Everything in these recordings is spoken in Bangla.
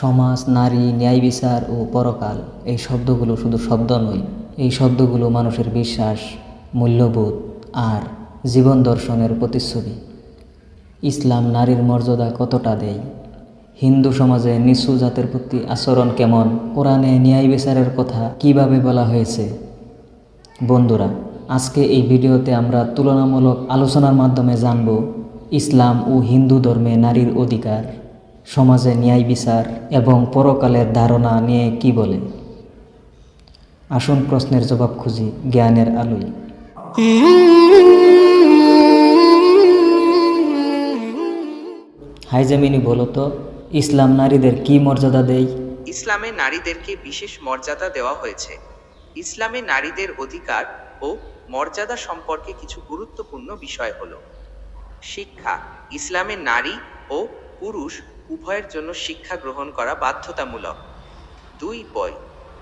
সমাজ, নারী, ন্যায় বিচার ও পরকাল, এই শব্দগুলো শুধু শব্দ নয়, এই শব্দগুলো মানুষের বিশ্বাস, মূল্যবোধ আর জীবন দর্শনের প্রতিচ্ছবি। ইসলাম নারীর মর্যাদা কতটা দেয়? হিন্দু সমাজে নিচু জাতের প্রতি আচরণ কেমন? কোরআনে ন্যায় বিচারের কথা কীভাবে বলা হয়েছে? বন্ধুরা, আজকে এই ভিডিওতে আমরা তুলনামূলক আলোচনার মাধ্যমে জানব, ইসলাম ও হিন্দু ধর্মে নারীর অধিকার সমাজে ন্যায় বিচার এবং পরকালের ধারণা নিয়ে কি বলে? আসুন প্রশ্নের জবাব খুঁজি জ্ঞানের আলোয়। হাইজামিনী বলো তো, ইসলাম নারীদের কি মর্যাদা দেয়? ইসলামে নারীদেরকে বিশেষ মর্যাদা দেওয়া হয়েছে। ইসলামে নারীদের অধিকার ও মর্যাদা সম্পর্কে কিছু গুরুত্বপূর্ণ বিষয় হল শিক্ষা। ইসলামে নারী ও পুরুষ উভয়ের জন্য শিক্ষা গ্রহণ করা বাধ্যতামূলক। দুই বই,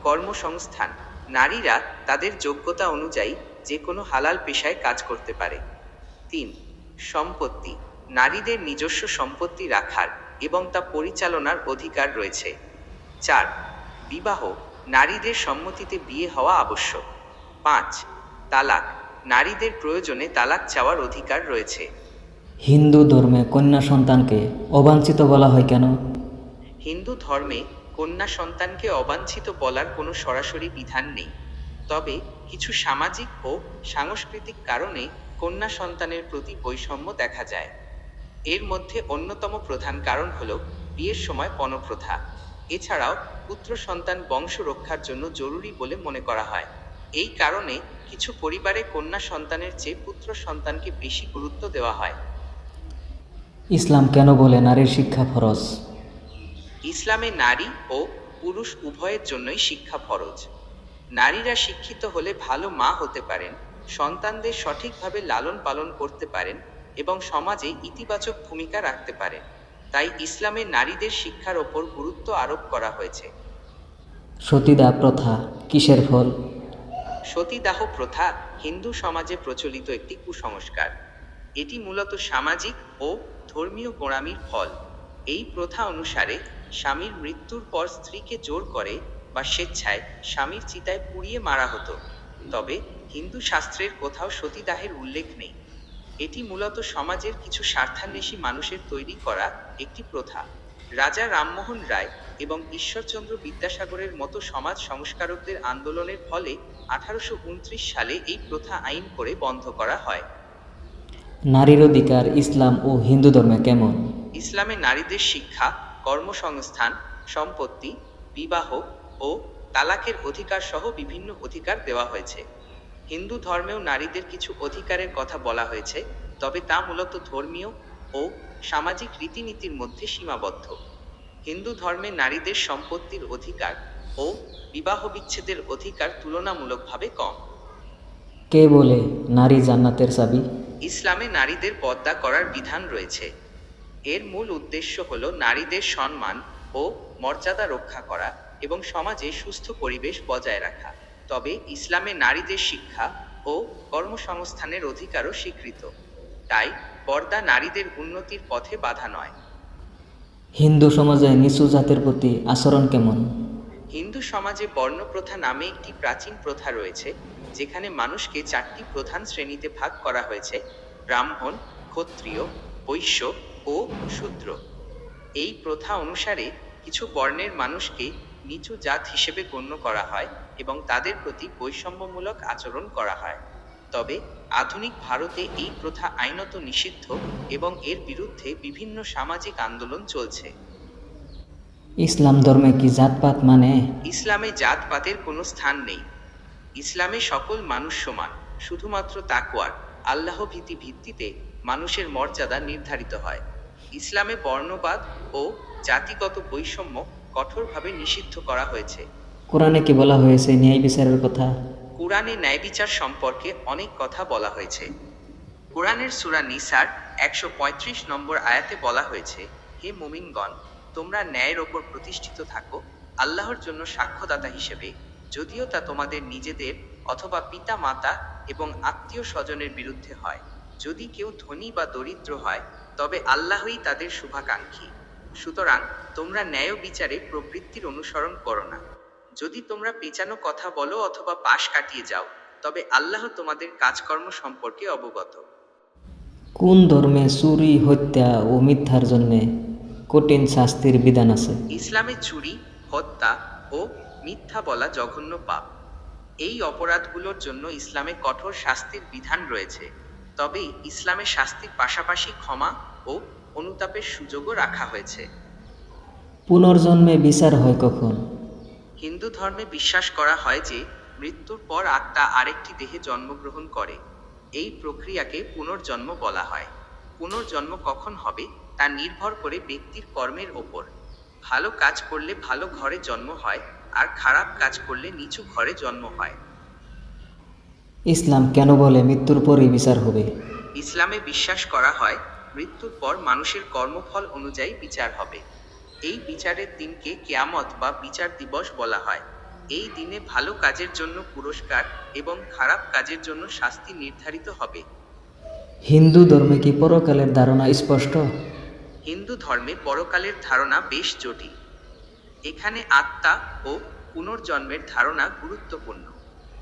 কর্মসংস্থান। নারীরা তাদের যোগ্যতা অনুযায়ী যে কোনো হালাল পেশায় কাজ করতে পারে। তিন, সম্পত্তি। নারীদের নিজস্ব সম্পত্তি রাখার এবং তা পরিচালনার অধিকার রয়েছে। চার, বিবাহ। নারীদের সম্মতিতে বিয়ে হওয়া আবশ্যক। পাঁচ, তালাক। নারীদের প্রয়োজনে তালাক চাওয়ার অধিকার রয়েছে। হিন্দু ধর্মে কন্যা সন্তানকে অবাঞ্ছিত বলা হয় কেন? হিন্দু ধর্মে কন্যা সন্তানকে অবাঞ্ছিত বলার কোনো সরাসরি বিধান নেই। তবে কিছু সামাজিক ও সাংস্কৃতিক কারণে কন্যা সন্তানের প্রতি বৈষম্য দেখা যায়। এর মধ্যে অন্যতম প্রধান কারণ হল বিয়ের সময় পণপ্রথা। এছাড়াও পুত্র সন্তান বংশ রক্ষার জন্য জরুরি বলে মনে করা হয়। এই কারণে কিছু পরিবারে কন্যা সন্তানের চেয়ে পুত্র সন্তানকে বেশি গুরুত্ব দেওয়া হয়। ইসলাম কেন বলে নারীর শিক্ষা ফরজ? ইসলামে নারী ও পুরুষ উভয়ের জন্যই শিক্ষা ফরজ। নারীরা শিক্ষিত হলে ভালো মা হতে পারেন সন্তানদের সঠিকভাবে লালন পালন করতে পারেন এবং সমাজে ইতিবাচক ভূমিকা রাখতে পারেন। তাই ইসলামে নারীদের শিক্ষার ওপর গুরুত্ব আরোপ করা হয়েছে। সতীদা প্রথা কিসের ফল? সতীদাহ প্রথা হিন্দু সমাজে প্রচলিত একটি কুসংস্কার। এটি মূলত সামাজিক ও ধর্মীয় গোড়ামির ফল। এই প্রথা অনুসারে স্বামীর মৃত্যুর পর স্ত্রীকে জোর করে বা স্বেচ্ছায় স্বামীর চিতায় পুড়িয়ে মারা হতো। তবে হিন্দু শাস্ত্রের কোথাও সতীদাহের উল্লেখ নেই। এটি মূলত সমাজের কিছু স্বার্থান্বেষী মানুষের তৈরি করা একটি প্রথা। রাজা রামমোহন রায় এবং ঈশ্বরচন্দ্র বিদ্যাসাগরের মতো সমাজ সংস্কারকদের আন্দোলনের ফলে আঠারোশো উনত্রিশ সালে এই প্রথা আইন করে বন্ধ করা হয়। নারীর অধিকার ইসলাম ও হিন্দু ধর্মে কেমন? ইসলামে নারীদের শিক্ষা কর্মসংস্থান সম্পত্তি বিবাহ ও তালাকের অধিকার সহ বিভিন্ন অধিকার দেওয়া হয়েছে। হিন্দু ধর্মেও নারীদের কিছু অধিকারের কথা বলা হয়েছে তবে তা মূলত ধর্মীয় ও সামাজিক রীতিনীতির মধ্যে সীমাবদ্ধ। হিন্দু ধর্মে নারীদের সম্পত্তির অধিকার ও বিবাহ বিচ্ছেদের অধিকার তুলনামূলকভাবে কম। কে বলে নারী জান্নাতের চাবি? ইসলামে নারীদের পর্দা করার বিধান রয়েছে। এর মূল উদ্দেশ্য হল নারীদের সম্মান ও মর্যাদা রক্ষা করা এবং সমাজে সুস্থ পরিবেশ বজায় রাখা। তবে ইসলামে নারীদের শিক্ষা ও কর্মসংস্থানের অধিকারও স্বীকৃত। তাই পর্দা নারীদের উন্নতির পথে বাধা নয়। হিন্দু সমাজে নিচু জাতের প্রতি আচরণ কেমন? হিন্দু সমাজে বর্ণপ্রথা নামে একটি প্রাচীন প্রথা রয়েছে যেখানে মানুষকে চারটি প্রধান শ্রেণীতে ভাগ করা হয়েছে ব্রাহ্মণ ক্ষত্রিয় বৈশ্য ও শূদ্র। এই প্রথা অনুসারে কিছু বর্ণের মানুষকে নিচু জাত হিসেবে গণ্য করা হয় এবং তাদের প্রতি বৈষম্যমূলক আচরণ করা হয়। তবে আধুনিক ভারতে এই প্রথা আইনত নিষিদ্ধ এবং এর বিরুদ্ধে বিভিন্ন সামাজিক আন্দোলন চলছে। ইসলাম ধর্মে কি জাতপাত মানে? ইসলামে জাতপাতের কোনো স্থান নেই। ইসলামে সকল মানুষ সমান শুধুমাত্র তাকওয়ার আল্লাহ ভীতি ভিত্তিতে মানুষের মর্যাদা নির্ধারিত হয়। ইসলামে বর্ণবাদ ও জাতিগত বৈষম্য কঠোরভাবে নিষিদ্ধ করা হয়েছে। কোরআনে কি বলা হয়েছে? ন্যায় বিচারের কথা। কোরআনে ন্যায় বিচার সম্পর্কে অনেক কথা বলা হয়েছে। কোরআনের সূরা নিসার একশো পঁয়ত্রিশ নম্বর আয়াতে বলা হয়েছে হে মুমিনগণ তোমরা ন্যায়ের ওপর প্রতিষ্ঠিত থাকো আল্লাহর জন্য সাক্ষ্যদাতা হিসেবে যদিও তা তোমাদের নিজেদের অথবা পিতা মাতা এবং আত্মীয় স্বজনের বিরুদ্ধে হয়। যদি কেউ ধনী বা দরিদ্র হয় তবে আল্লাহই তাদের শুভাকাঙ্ক্ষী। সুতরাং তোমরা ন্যায় বিচারে প্রবৃত্তির অনুসরণ করো না। যদি তোমরা পেঁচানো কথা বলো অথবা পাশ কাটিয়ে যাও তবে আল্লাহ তোমাদের কাজকর্ম সম্পর্কে অবগত। কোন ধর্মে চুরি হত্যা ও মিথ্যার জন্যে কঠিন শাস্তির বিধান আছে? ইসলামে চুরি হত্যা ও মিথ্যা বলা জঘন্য পাপ। এই অপরাধগুলোর জন্য ইসলামে কঠোর শাস্তির বিধান রয়েছে। তবে ইসলামে শাস্তির পাশাপাশি ক্ষমা ও অনুতাপের সুযোগও রাখা হয়েছে। পুনর্জন্মে বিচার হয় কখন? হিন্দু ধর্মে বিশ্বাস করা হয় যে মৃত্যুর পর আত্মা আরেকটি দেহে জন্মগ্রহণ করে। এই প্রক্রিয়াকে পুনর্জন্ম বলা হয়। পুনর্জন্ম কখন হবে তা নির্ভর করে ব্যক্তির কর্মের ওপর। ভালো কাজ করলে ভালো ঘরে জন্ম হয় আর খারাপ কাজ করলে নিচু ঘরে জন্ম হয়। ইসলাম কেন বলে মৃত্যুর পরই বিচার হবে? ইসলামে বিশ্বাস করা হয় মৃত্যুর পর মানুষের কর্মফল অনুযায়ী বিচার হবে। এই বিচারের দিনকে কেয়ামত বা বিচার দিবস বলা হয়। এই দিনে ভালো কাজের জন্য পুরস্কার এবং খারাপ কাজের জন্য শাস্তি নির্ধারিত হবে। হিন্দু ধর্মে কি পরকালের ধারণা স্পষ্ট? হিন্দু ধর্মে পরকালের ধারণা বেশ জটিল। এখানে আত্মা ও পুনর্জন্মের ধারণা গুরুত্বপূর্ণ।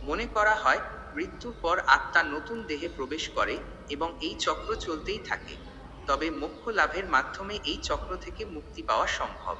মনে করা হয়, মৃত্যুর পর আত্মা নতুন দেহে প্রবেশ করে এবং এই চক্র চলতেই থাকে। তবে মোক্ষ লাভের মাধ্যমে এই চক্র থেকে মুক্তি পাওয়া সম্ভব।